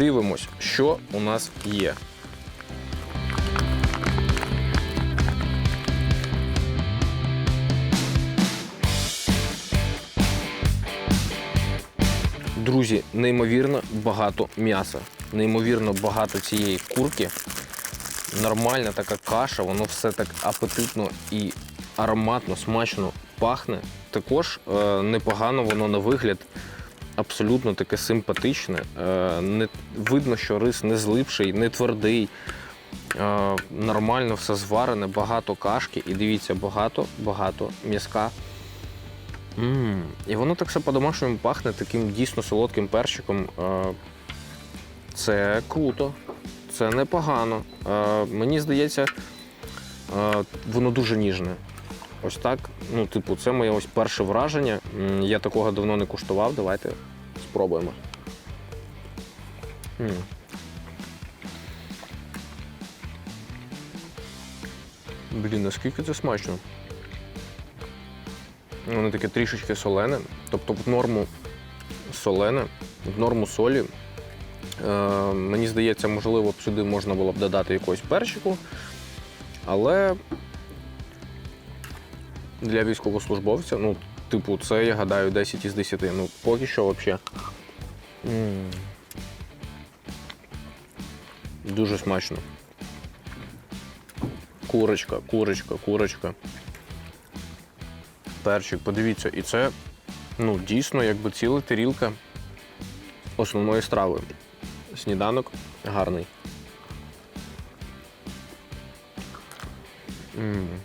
Дивимось, що у нас є. Друзі, неймовірно багато м'яса, неймовірно багато цієї курки. Нормальна така каша, воно все так апетитно і ароматно, смачно пахне. Також е, непогано воно на вигляд, абсолютно таке симпатичне. Е, не, видно, що рис не злипший, не твердий. Е, нормально все зварене, багато кашки. І дивіться, багато, багато м'язка. І воно так все по-домашньому пахне таким дійсно солодким перчиком. Е, Це круто, це непогано. Мені здається, воно дуже ніжне. Ось так. Ну, типу, це моє ось перше враження. Я такого давно не куштував. Давайте спробуємо. М. Блін, наскільки це смачно. Воно таке трішечки солене, тобто в норму солене, в норму солі. Е, мені здається, можливо, сюди можна було б додати якогось перчику, але для військовослужбовця, ну, типу, це, я гадаю, 10 із 10. Ну, поки що взагалі. Дуже смачно. Курочка, курочка, курочка. Перчик, подивіться, і це ну, дійсно якби ціла тарілка основної страви. Сніданок гарний. М.